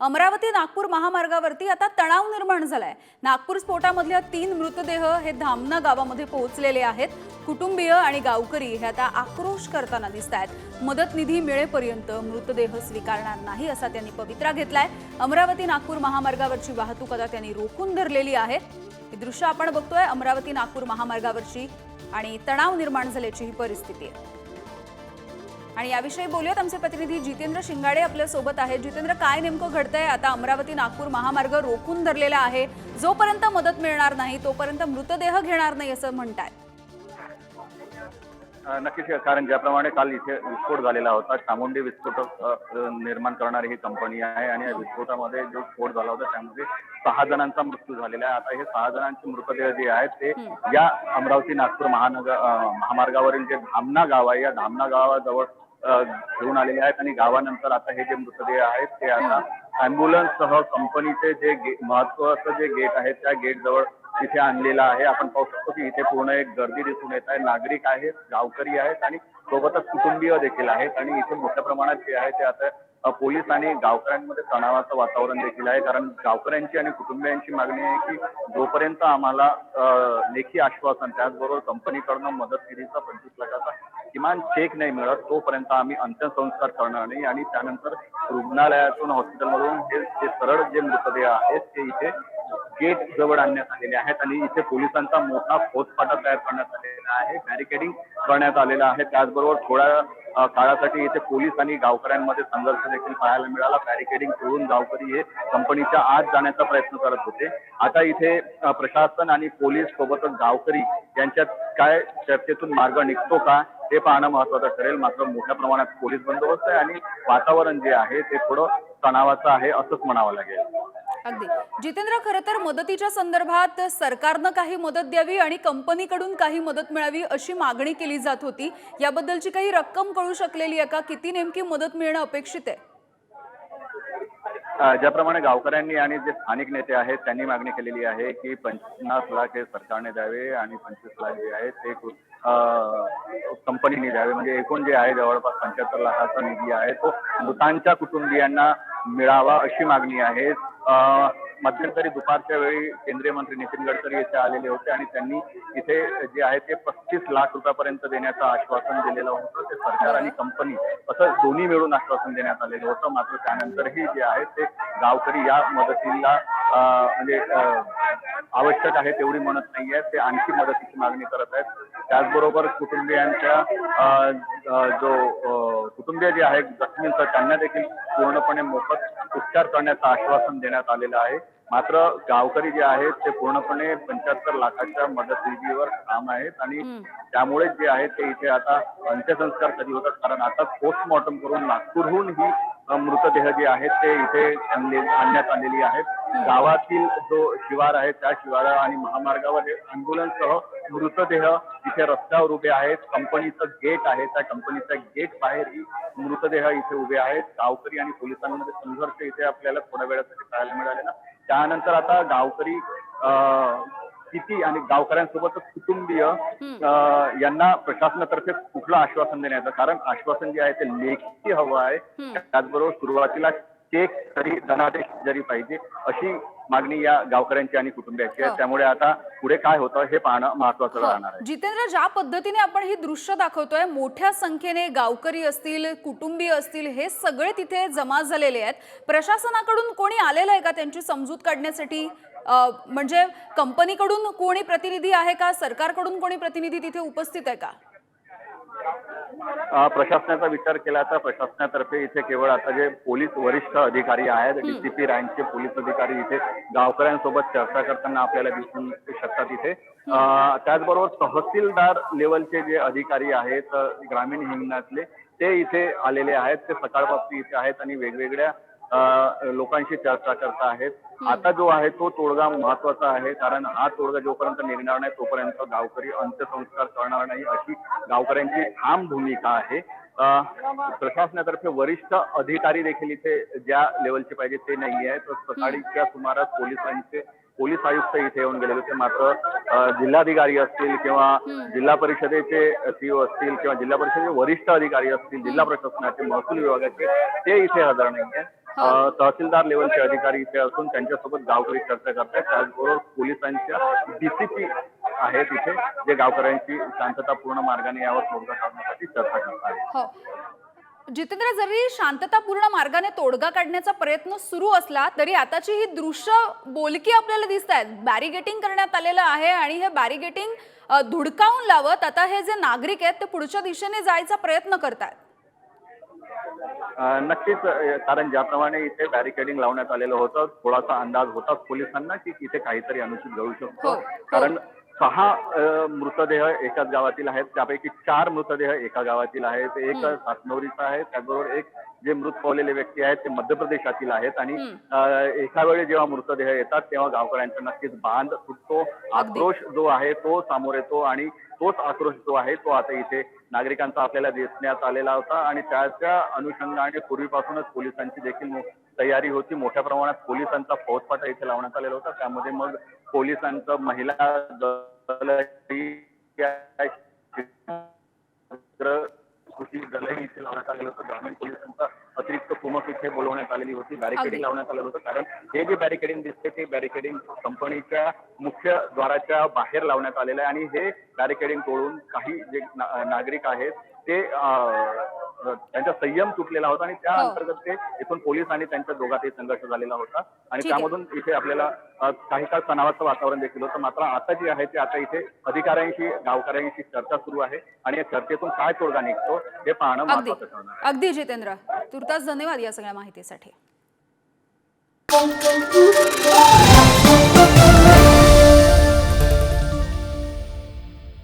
अमरावती नागपूर महामार्गावरती आता तणाव निर्माण झालाय. नागपूर स्फोटामधल्या तीन मृतदेह हे धामणा गावामध्ये पोहोचलेले आहेत. कुटुंबीय आणि गावकरी हे आता आक्रोश करताना दिसत आहेत मदत निधी मिळेपर्यंत मृतदेह स्वीकारणार नाही असा त्यांनी पवित्रा घेतलाय. अमरावती नागपूर महामार्गावरची वाहतूक आता त्यांनी रोखून धरलेली आहे. ही दृश्य आपण बघतोय. अमरावती नागपूर महामार्गावरची आणि तणाव निर्माण झाल्याची ही परिस्थिती आहे. आणि याविषयी बोलूयात. आमचे प्रतिनिधी जितेंद्र शिंगाडे आपल्यासोबत आहेत. जितेंद्र काय नेमकं घडतंय? आता अमरावती नागपूर महामार्ग रोखून धरलेला आहे. जोपर्यंत मदत मिळणार नाही तोपर्यंत मृतदेह घेणार नाही असं म्हणतायत अ, नक्कीच कारण ज्याप्रमाणे काल इथे विस्फोट झालेला होता चामुंडी विस्फोट निर्माण करणारी ही कंपनी आहे आणि या विस्फोटामध्ये जो स्फोट झाला होता त्यामध्ये सहा जणांचा मृत्यू झालेला आहे. आता हे सहा जणांचे मृतदेह जे आहेत ते या अमरावती नागपूर महानगर महामार्गावरील जे धामणा गाव आहे या धामणा गावाजवळ घेऊन आलेले आहेत आणि गावानंतर आता हे जे मृतदेह आहेत ते आता अँब्युलन्स सह कंपनीचे जे महत्वाचं जे गेट आहे त्या गेट जवळ इथे आणलेलं आहे. आपण पाहू शकतो की इथे पूर्ण एक गर्दी दिसून येत आहे. नागरिक आहेत गावकरी आहेत आणि सोबतच कुटुंबीय देखील आहेत आणि इथे मोठ्या प्रमाणात जे आहे ते आता पोलीस आणि गावकऱ्यांमध्ये तणावाचं वातावरण देखील आहे. कारण गावकऱ्यांची आणि कुटुंबियांची मागणी आहे की जोपर्यंत आम्हाला लेखी आश्वासन त्याचबरोबर कंपनीकडनं मदत निधीचा पंचवीस लाखाचा किमान चेक नाही मिळत. तोपर्यंत आम्ही अंत्यसंस्कार करणार नाही. आणि त्यानंतर रुग्णालयातून हॉस्पिटलमधून हे जे सरळ जे मृतदेह आहेत ते इथे गेट जवळ आणण्यात आलेले आहेत. आणि इथे पोलिसांचा मोठा फौजफाटा तयार करण्यात आलेला आहे. बॅरिकेडिंग करण्यात आलेलं आहे. त्याचबरोबर थोड्या काळासाठी इथे पोलीस आणि गावकऱ्यांमध्ये संघर्ष देखील पाहायला मिळाला. बॅरिकेडिंग तोडून गावकरी हे कंपनीच्या आत जाण्याचा प्रयत्न करत होते. आता इथे प्रशासन आणि पोलीस सोबतच गावकरी यांच्यात काय चर्चेतून मार्ग निघतो का हे पाहणं महत्वाचं ठरेल. मात्र मोठ्या प्रमाणात पोलीस बंदोबस्त आहे आणि वातावरण जे आहे ते थोडं तणावाचं आहे असंच म्हणावं लागेल. अगदी. जितेंद्र खरं तर मदतीच्या संदर्भात सरकारनं काही मदत द्यावी आणि कंपनीकडून काही मदत मिळावी अशी मागणी केली जात होती. याबद्दलची काही रक्कम कळू शकलेली आहे का? किती नेमकी मदत मिळणं अपेक्षित आहे? ज्याप्रमाणे गावकऱ्यांनी आणि जे स्थानिक नेते आहेत त्यांनी मागणी केलेली आहे की पन्नास लाख हे सरकारने द्यावे आणि पंचवीस लाख जे आहे ते अ, कंपनीने द्यावे. म्हणजे एकूण जे आहे जवळपास पंच्याहत्तर लाखाचा निधी आहे तो मृतांच्या कुटुंबियांना मिळावा अशी मागणी आहे. मध्यंतरी दुपारच्या वेळी केंद्रीय मंत्री नितीन गडकरी येथे आलेले होते आणि त्यांनी इथे जे आहे ते पस्तीस लाख रुपयापर्यंत देण्याचं आश्वासन दिलेलं होतं. ते सरकार आणि कंपनी असं दोन्ही मिळून आश्वासन देण्यात आलेलं होतं. मात्र त्यानंतरही जे आहे ते गावकरी या मदतीला म्हणजे आवश्यक आहे तेवढी म्हणत नाही ते आणखी मदतीची मागणी करत आहेत. त्याचबरोबर कुटुंबियांच्या जो कुटुंबीय जे आहेत जखमींचं त्यांना देखील पूर्णपणे मोफत उपचार करण्याचं आश्वासन देण्यात आलेलं आहे. मात्र गावकरी जे आहेत ते पूर्णपणे पंच्याहत्तर लाखाच्या मदत निधीवर काम आहेत आणि त्यामुळे जे आहे ते इथे आता अंत्यसंस्कार कधी होतात? कारण आता पोस्टमॉर्टम करून नागपूरहून ही मृतदेह जे आहेत ते इथे आणण्यात आलेली आहेत. गावातील जो शिवार आहे त्या शिवारा आणि महामार्गावर हे अँब्युलन्ससह मृतदेह इथे रस्त्यावर उभे आहेत. कंपनीचं गेट आहे. त्या कंपनीच्या गेट बाहेर ही मृतदेह इथे उभे आहेत. गावकरी आणि पोलिसांमध्ये संघर्ष इथे आपल्याला थोड्या वेळासाठी पाहायला मिळालेला. त्यानंतर आता गावकरी किती आणि गावकऱ्यांसोबतच कुटुंबीय यांना प्रशासनातर्फे कुठलं आश्वासन देण्यात येतं कारण आश्वासन जे आहे ते लेखी हवं आहे. त्याचबरोबर सुरुवातीला चेक तरी धनादेश जरी पाहिजे अशी मागणी या गावकऱ्यांची आणि कुटुंबियाची आहे. हो. त्यामुळे आता पुढे काय होतं हे पाहणं महत्वाचं राहणार आहे. जितेंद्र ज्या पद्धतीने आपण ही दृश्य दाखवतोय मोठ्या संख्येने गावकरी असतील कुटुंबीय असतील हे सगळे तिथे जमा झालेले आहेत. प्रशासनाकडून कोणी आलेलं आहे का त्यांची समजूत काढण्यासाठी? म्हणजे कंपनीकडून कोणी प्रतिनिधी आहे का? सरकारकडून कोणी प्रतिनिधी तिथे उपस्थित आहे का? प्रशासनाचा विचार केला तर प्रशासनातर्फे इथे केवळ आता जे पोलीस वरिष्ठ अधिकारी आहेत डीसीपी रँकचे पोलीस अधिकारी इथे गावकऱ्यांसोबत चर्चा करताना आपल्याला दिसून शकतात इथे. त्याचबरोबर तहसीलदार लेवलचे जे अधिकारी आहेत ग्रामीण हिंगणातले ते इथे आलेले आहेत. ते सकाळपासून इथे आहेत आणि वेगवेगळ्या लोकांशी चर्चा करत आहेत. आता जो आहे तो तोडगा महत्त्वाचा आहे कारण हा तोडगा जोपर्यंत निघणार नाही तोपर्यंत गावकरी अंत्यसंस्कार करणार नाही अशी गावकऱ्यांची ठाम भूमिका आहे. प्रशासनातर्फे वरिष्ठ अधिकारी देखील इथे ज्या लेवलचे पाहिजे ते नाही आहे तर सकाळीच्या सुमारास पोलिसांचे पोलीस आयुक्त इथे येऊन गेलेले होते. मात्र जिल्हाधिकारी असतील किंवा जिल्हा परिषदेचे सीओ असतील किंवा जिल्हा परिषदेचे वरिष्ठ अधिकारी असतील जिल्हा प्रशासनाचे महसूल विभागाचे ते इथे हजर नाही आहेत अ, तहसीलदार लेवलचे अधिकारी इथे असून त्यांच्यासोबत गावकरी चर्चा करतात त्याचबरोबर पोलिसांच्या डीसीपी आहेत इथे जे गावकऱ्यांची शांततापूर्ण मार्गाने यावर तोडगा काढण्यासाठी चर्चा करतात हो. जितेंद्र जरी शांततापूर्ण मार्गाने तोडगा काढण्याचा प्रयत्न सुरू असला तरी आताची ही दृश्य बोलकी आपल्याला दिसत आहेत बॅरिगेटिंग करण्यात आलेलं आहे आणि हे बॅरिगेटिंग धुडकावून लावत आता हे जे नागरिक आहेत ते पुढच्या दिशेने जायचा प्रयत्न करतात नक्कीच कारण ज्याप्रमाणे इथे बॅरिकेडिंग लावण्यात आलेलं होतं थोडासा अंदाज होता पोलिसांना की इथे काहीतरी अनुचित घडू हो, शकतो. हो. कारण सहा मृतदेह एकाच गावातील आहेत. त्यापैकी चार मृतदेह एका गावातील आहेत. एक सातनवरीचा आहे. त्याचबरोबर एक जे मृत पावलेले व्यक्ती आहेत ते मध्य प्रदेशातील आहेत. आणि एका वेळी जेव्हा मृतदेह येतात तेव्हा गावकऱ्यांचा नक्कीच बांध फुटतो आक्रोश जो आहे तो समोर येतो आणि तोच आक्रोश जो आहे तो आता इथे नागरिकांचा आपल्याला दिसण्यात आलेला होता आणि त्याच्या अनुषंगाने पूर्वीपासूनच पोलिसांची देखील तयारी होती. मोठ्या प्रमाणात पोलिसांचा फौजफाटा इथे लावण्यात आलेला होता. त्यामध्ये मग पोलिसांचं महिला कृती दलही इथे लावण्यात आलेलं होतं. ग्रामीण पोलिसांचा अतिरिक्त कुमक इथे बोलवण्यात आलेली होती. बॅरिकेडिंग लावण्यात आलेलं होतं. कारण हे जे बॅरिकेडिंग दिसते ते बॅरिकेडिंग कंपनीच्या मुख्य द्वाराच्या बाहेर लावण्यात आलेलं आहे. आणि हे बॅरिकेडिंग तोडून काही जे नागरिक आहेत ते त्यांचा संयम तुटलेला होता आणि त्या हो. अंतर्गत ते इथून पोलीस आणि त्यांच्या दोघातही संघर्ष झालेला होता. आणि. त्यामधून इथे आपल्याला काही काळ तणावाचं वातावरण देखील होतं. मात्र आता जे आहे ते आता इथे अधिकाऱ्यांशी गावकऱ्यांशी चर्चा सुरू आहे आणि या चर्चेतून काय तोडगा निघतो हे पाहणं महत्वाचं ठरणार आहे. अगदी जितेंद्र तुर्तास धन्यवाद या सगळ्या माहितीसाठी.